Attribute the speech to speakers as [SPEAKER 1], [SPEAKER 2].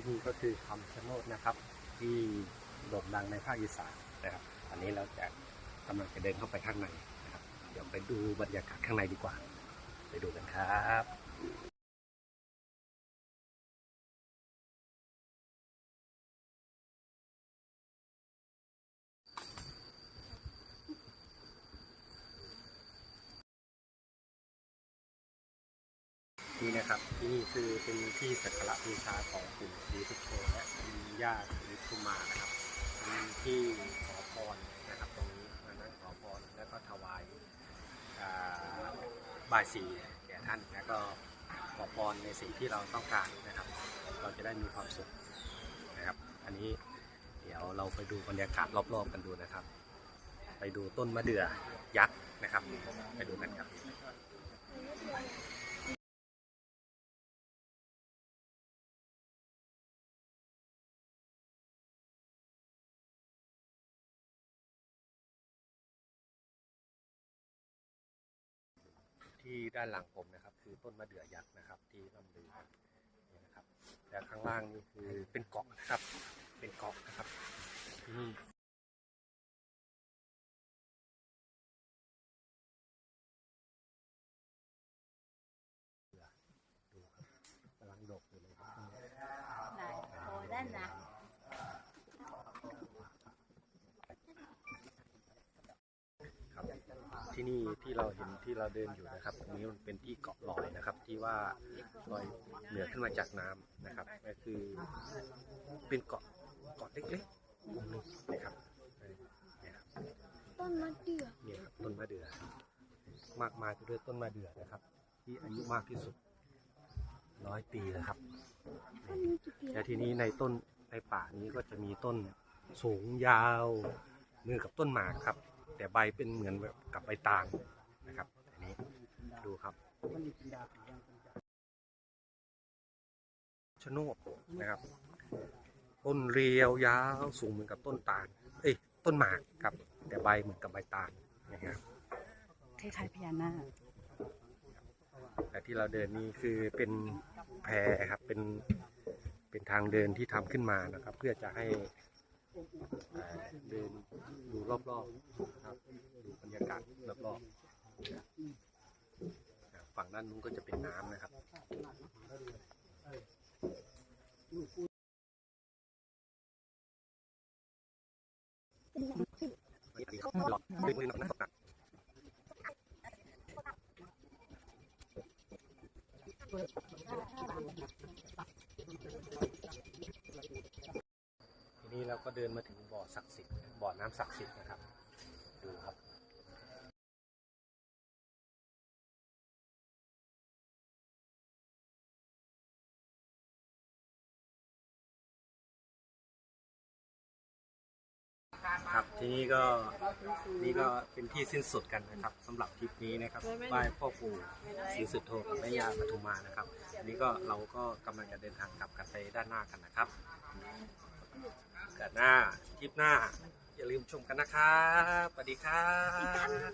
[SPEAKER 1] ที่นี่ก็คือคำชะโนดนะครับ ที่โด่งดังในภาคอีสานนะครับอันนี้เราจะกำลังจะเดินเข้าไปข้างในนะครับ เดี๋ยวไปดูบรรยากาศข้างในดีกว่า ไปดูกันครับ นี่นะครับนี่คือเป็นที่สักการะบูชาของปู่ศรีสุโธและคุณย่าศรีสุมานะครับเป็นที่ขอพรนะครับตรงนี้มานั่งขอพรแล้วก็ถวายบายสีแก่ท่านแล้วก็ขอพรในสิ่งที่เราต้องการนะครับ เราจะได้มีความสุขนะครับ อันนี้เดี๋ยวเราไปดูบรรยากาศรอบๆกันดูนะครับ ไปดูต้นมะเดื่อยักษ์นะครับ ไปดูกัน ที่ด้านหลังผมนะครับ คือต้นมะเดื่อยักษ์นะครับ ที่ล่ำลือกันนี่นะครับและข้างล่างนี่คือเป็นเกาะนะครับ เป็นเกาะนะครับที่นี่ดูครับกำลังดกอยู่เลยครับ
[SPEAKER 2] ไหนโอ้ด้านนะ
[SPEAKER 1] ครับที่นี่ ที่เราเห็นที่เราเดินอยู่นะครับตรงนี้มันเป็นที่เกาะลอยนะครับ ที่ว่าลอยเหนือขึ้นมาจากน้ำนะครับก็คือเป็นเกาะเกาะเล็กๆกลุ่มหนึงนะครับเออเนี่ยครับ
[SPEAKER 2] ต้นมะเดื่อ
[SPEAKER 1] เนี่ยครับต้นมะเดื่อมากมายไปด้วยต้นมะเดื่อนะครับ ที่อายุมากที่สุดร้อยปีแล้วครับ
[SPEAKER 2] ต้นนี้กี่ปี
[SPEAKER 1] และทีนี้ในต้นในป่านี้ก็จะมีต้นสูงยาวมือกับต้นหมากครับ แต่ใบเป็นเหมือนแบบกับใบตาล นะครับอันนี้ดูครับชะโนดนะครับ ต้นเรียวยาวสูงเหมือนกับต้นตาลเอ้ยต้นหมากครับ แต่ใบเหมือนกับใบตาลนะครับ
[SPEAKER 2] คล้ายๆพญานาค
[SPEAKER 1] แต่ที่เราเดินนี่คือเป็นแพครับเป็นเป็นทางเดินที่ทำขึ้นมานะครับ เพื่อจะให้เอ่อเดินดูรอบๆนะครับดูบรรยากาศรอบๆฝั่ง ด้านนู้นก็จะเป็นน้ำนะครับทีนี้เราก็เดินมาถึงบ่อศักดิ์สิทธิ์บ่อน้ำศักดิ์สิทธิ์นะครับ ดูครับ ครับทีนี้ก็นี่ก็เป็นที่สิ้นสุดกันนะครับสำหรับทริปนี้นะครับไหว้พ่อปู่ศรีสุดโทกับแม่ย่าปทุมมานะครับอันนี้ก็เราก็กำลังจะเดินทางกลับกันไปด้านหน้ากันนะครับกันหน้าทริปหน้า อย่าลืมชมกันนะครับสวัสดีครับ